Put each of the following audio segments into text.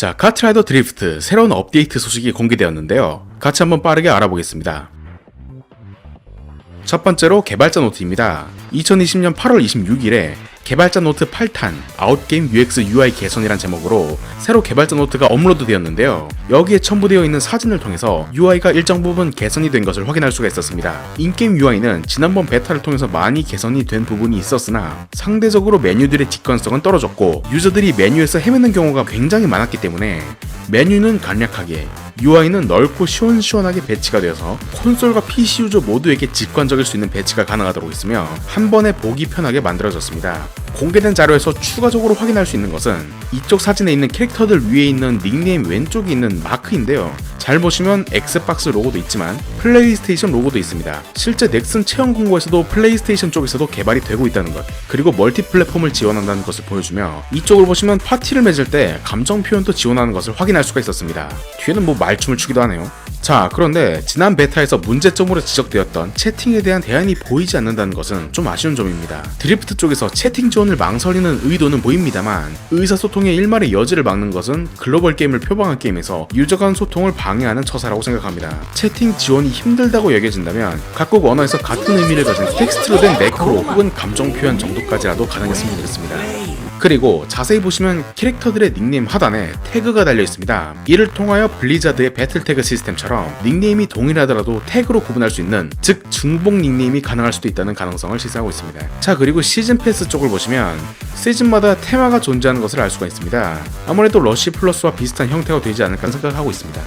자, 카트라이더 드리프트 새로운 업데이트 소식이 공개되었는데요. 같이 한번 빠르게 알아보겠습니다. 첫 번째로 개발자 노트입니다. 2020년 8월 26일에 개발자 노트 8탄 아웃게임 UX UI 개선이란 제목으로 새로 개발자 노트가 업로드 되었는데요. 여기에 첨부되어 있는 사진을 통해서 UI가 일정 부분 개선이 된 것을 확인할 수가 있었습니다. 인게임 UI는 지난번 베타를 통해서 많이 개선이 된 부분이 있었으나 상대적으로 메뉴들의 직관성은 떨어졌고 유저들이 메뉴에서 헤매는 경우가 굉장히 많았기 때문에 메뉴는 간략하게 UI는 넓고 시원시원하게 배치가 되어서 콘솔과 PC 유저 모두에게 직관적일 수 있는 배치가 가능하도록 있으며 한 번에 보기 편하게 만들어졌습니다. 공개된 자료에서 추가적으로 확인할 수 있는 것은 이쪽 사진에 있는 캐릭터들 위에 있는 닉네임 왼쪽에 있는 마크인데요. 잘 보시면 엑스박스 로고도 있지만 플레이스테이션 로고도 있습니다. 실제 넥슨 체험 공고에서도 플레이스테이션 쪽에서도 개발이 되고 있다는 것, 그리고 멀티 플랫폼을 지원한다는 것을 보여주며 이쪽을 보시면 파티를 맺을 때 감정 표현도 지원하는 것을 확인할 수가 있었습니다. 뒤에는 뭐 말춤을 추기도 하네요. 자, 그런데 지난 베타에서 문제점으로 지적되었던 채팅에 대한 대안이 보이지 않는다는 것은 좀 아쉬운 점입니다. 드리프트 쪽에서 채팅 지원을 망설이는 의도는 보입니다만 의사소통의 일말의 여지를 막는 것은 글로벌 게임을 표방한 게임에서 유저 간 소통을 방해하는 처사라고 생각합니다. 채팅 지원이 힘들다고 여겨진다면 각국 언어에서 같은 의미를 가진 텍스트로 된 매크로 혹은 감정 표현 정도까지라도 가능했으면 좋겠습니다. 그리고 자세히 보시면 캐릭터들의 닉네임 하단에 태그가 달려 있습니다. 이를 통하여 블리자드의 배틀 태그 시스템처럼 닉네임이 동일하더라도 태그로 구분할 수 있는 즉 중복 닉네임이 가능할 수도 있다는 가능성을 시사하고 있습니다. 자 그리고 시즌 패스 쪽을 보시면 시즌마다 테마가 존재하는 것을 알 수가 있습니다. 아무래도 러시 플러스와 비슷한 형태가 되지 않을까 생각하고 있습니다.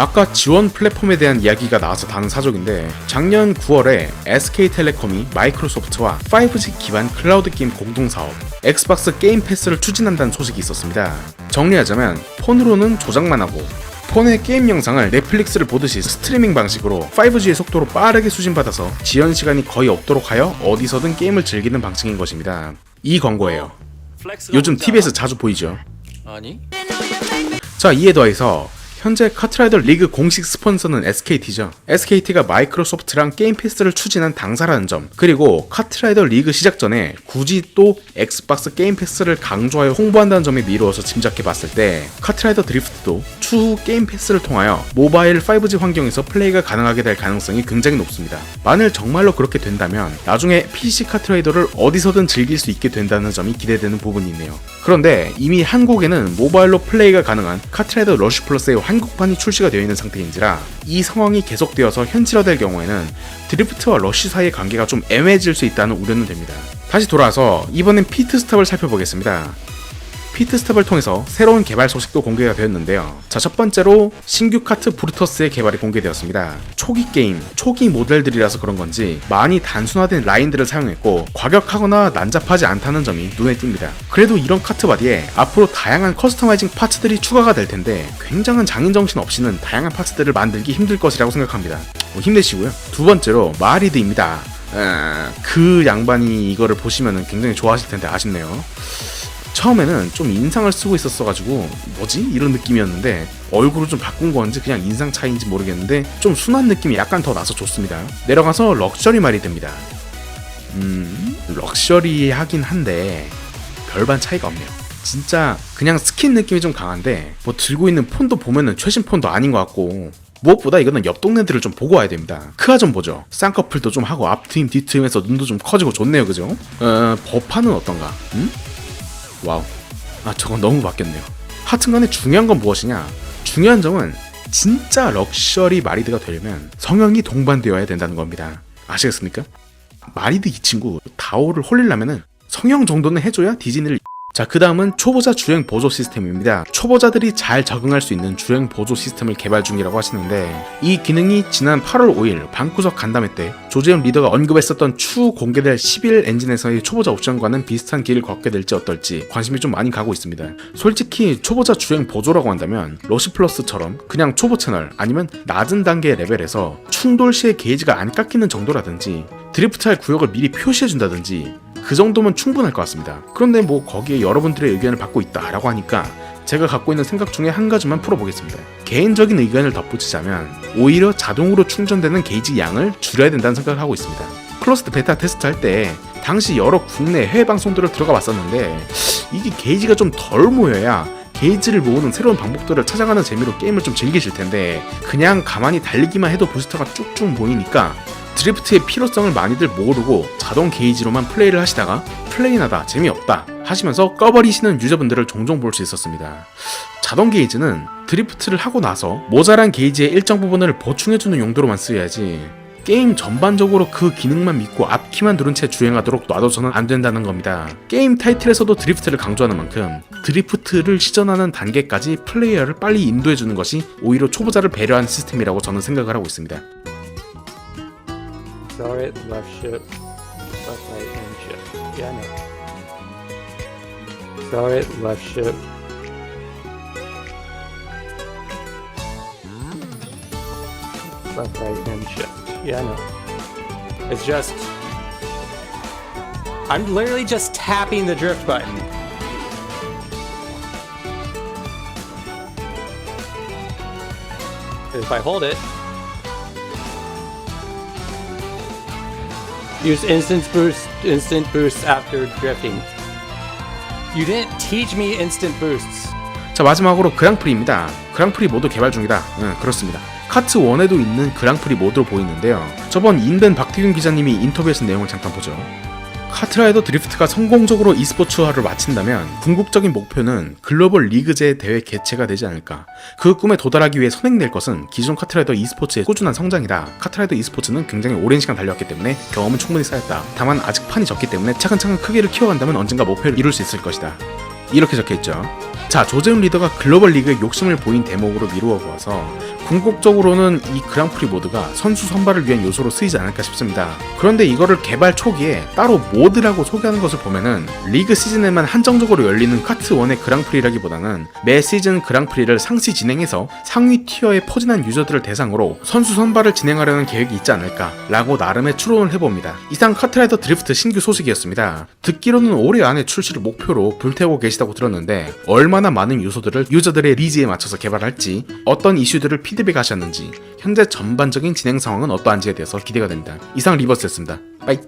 아까 지원 플랫폼에 대한 이야기가 나와서 다는 사족인데 작년 9월에 SK텔레콤이 마이크로소프트와 5G 기반 클라우드 게임 공동 사업 엑스박스 게임 패스를 추진한다는 소식이 있었습니다. 정리하자면 폰으로는 조작만 하고 폰의 게임 영상을 넷플릭스를 보듯이 스트리밍 방식으로 5G의 속도로 빠르게 수신받아서 지연 시간이 거의 없도록 하여 어디서든 게임을 즐기는 방식인 것입니다. 이 광고예요. 요즘 TV에서 자주 보이죠. 아니? 자 이에 더해서 현재 카트라이더 리그 공식 스폰서는 SKT죠. SKT가 마이크로소프트랑 게임 패스를 추진한 당사라는 점, 그리고 카트라이더 리그 시작 전에 굳이 또 엑스박스 게임 패스를 강조하여 홍보한다는 점이 미루어서 짐작해 봤을 때 카트라이더 드리프트도 추후 게임 패스를 통하여 모바일 5G 환경에서 플레이가 가능하게 될 가능성이 굉장히 높습니다. 만일 정말로 그렇게 된다면 나중에 PC 카트라이더를 어디서든 즐길 수 있게 된다는 점이 기대되는 부분이 있네요. 그런데 이미 한국에는 모바일로 플레이가 가능한 카트라이더 러쉬 플러스의 한국판이 출시가 되어 있는 상태인지라 이 상황이 계속되어서 현실화될 경우에는 드리프트와 러쉬 사이의 관계가 좀 애매해질 수 있다는 우려는 됩니다. 다시 돌아와서 이번엔 피트 스탑을 살펴보겠습니다. 피트스탑을 통해서 새로운 개발 소식도 공개가 되었는데요. 자, 첫 번째로 신규 카트 브루터스의 개발이 공개되었습니다. 초기 게임, 초기 모델들이라서 그런 건지 많이 단순화된 라인들을 사용했고 과격하거나 난잡하지 않다는 점이 눈에 띕니다. 그래도 이런 카트 바디에 앞으로 다양한 커스터마이징 파츠들이 추가가 될 텐데 굉장한 장인 정신 없이는 다양한 파츠들을 만들기 힘들 것이라고 생각합니다. 뭐 힘내시고요. 두 번째로 마리드입니다. 아, 그 양반이 이거를 보시면 굉장히 좋아하실 텐데 아쉽네요. 처음에는 좀 인상을 쓰고 있었어가지고 뭐지 이런 느낌이었는데 얼굴을 좀 바꾼 건지 그냥 인상 차이인지 모르겠는데 좀 순한 느낌이 약간 더 나서 좋습니다. 내려가서 럭셔리 말이 됩니다. 음 럭셔리하긴 한데 별반 차이가 없네요. 진짜 그냥 스킨 느낌이 좀 강한데 뭐 들고 있는 폰도 보면은 최신 폰도 아닌 것 같고 무엇보다 이거는 옆 동네들을 좀 보고 와야 됩니다. 크아 좀 보죠. 쌍꺼풀도 좀 하고 앞트임 뒤트임에서 눈도 좀 커지고 좋네요, 그죠? 어, 버파는 어떤가? 음? 와우. 아, 저건 너무 바뀌었네요. 하여튼간에 중요한 건 무엇이냐? 중요한 점은 진짜 럭셔리 마리드가 되려면 성형이 동반되어야 된다는 겁니다. 아시겠습니까? 마리드 이 친구 다오를 홀리려면은 성형 정도는 해줘야 디즈니를 자, 그 다음은 초보자 주행 보조 시스템입니다. 초보자들이 잘 적응할 수 있는 주행 보조 시스템을 개발 중이라고 하시는데, 이 기능이 지난 8월 5일 방구석 간담회 때 조재현 리더가 언급했었던 추후 공개될 11 엔진에서의 초보자 옵션과는 비슷한 길을 걷게 될지 어떨지 관심이 좀 많이 가고 있습니다. 솔직히 초보자 주행 보조라고 한다면 러시 플러스처럼 그냥 초보 채널 아니면 낮은 단계의 레벨에서 충돌 시에 게이지가 안 깎이는 정도라든지 드리프트할 구역을 미리 표시해준다든지 그 정도면 충분할 것 같습니다. 그런데 뭐 거기에 여러분들의 의견을 받고 있다라고 하니까 제가 갖고 있는 생각 중에 한 가지만 풀어보겠습니다. 개인적인 의견을 덧붙이자면 오히려 자동으로 충전되는 게이지 양을 줄여야 된다는 생각을 하고 있습니다. 클로스드 베타 테스트 할 때 당시 여러 국내 해외 방송들을 들어가 봤었는데 이게 게이지가 좀 덜 모여야 게이지를 모으는 새로운 방법들을 찾아가는 재미로 게임을 좀 즐기실 텐데 그냥 가만히 달리기만 해도 부스터가 쭉쭉 모이니까 드리프트의 필요성을 많이들 모르고 자동 게이지로만 플레이를 하시다가 플레인하다 재미없다 하시면서 꺼버리시는 유저분들을 종종 볼 수 있었습니다. 자동 게이지는 드리프트를 하고 나서 모자란 게이지의 일정 부분을 보충해주는 용도로만 쓰여야지 게임 전반적으로 그 기능만 믿고 앞키만 누른 채 주행하도록 놔둬서는 안 된다는 겁니다. 게임 타이틀에서도 드리프트를 강조하는 만큼 드리프트를 시전하는 단계까지 플레이어를 빨리 인도해주는 것이 오히려 초보자를 배려한 시스템이라고 저는 생각을 하고 있습니다. Accelerate, left shift, left right and shift. Yeah, I know. Accelerate, left shift. Left right and shift. Yeah, I know. It's just I'm literally just tapping the drift button. If I hold it, Use instant boost, instant boosts after drifting. You didn't teach me instant boosts. 자 마지막으로 그랑프리입니다. 그랑프리 모드 개발 중이다. 응, 그렇습니다. 카트 1에도 있는 그랑프리 모드로 보이는데요. 저번 인벤 박태균 기자님이 인터뷰에서 내용을 잠깐 보죠. 카트라이더 드리프트가 성공적으로 e스포츠화를 마친다면 궁극적인 목표는 글로벌 리그제 대회 개최가 되지 않을까. 그 꿈에 도달하기 위해 선행될 것은 기존 카트라이더 e스포츠의 꾸준한 성장이다. 카트라이더 e스포츠는 굉장히 오랜 시간 달려왔기 때문에 경험은 충분히 쌓였다. 다만 아직 판이 적기 때문에 차근차근 크기를 키워간다면 언젠가 목표를 이룰 수 있을 것이다. 이렇게 적혀있죠. 자, 조재훈 리더가 글로벌 리그에 욕심을 보인 대목으로 미루어 보아서 궁극적으로는 이 그랑프리 모드가 선수 선발을 위한 요소로 쓰이지 않을까 싶습니다. 그런데 이거를 개발 초기에 따로 모드라고 소개하는 것을 보면은 리그 시즌에만 한정적으로 열리는 카트 1의 그랑프리라기보다는 매 시즌 그랑프리를 상시 진행해서 상위 티어에 포진한 유저들을 대상으로 선수 선발을 진행하려는 계획이 있지 않을까 라고 나름의 추론을 해봅니다. 이상 카트라이더 드리프트 신규 소식이었습니다. 듣기로는 올해 안에 출시를 목표로 불태우고 계시다고 들었는데 얼마나 많은 요소들을 유저들의 리즈에 맞춰서 개발할지 어떤 이슈들을 피드백하셨는지 현재 전반적인 진행 상황은 어떠한지에 대해서 기대가 됩니다. 이상 리버스였습니다. 빠이.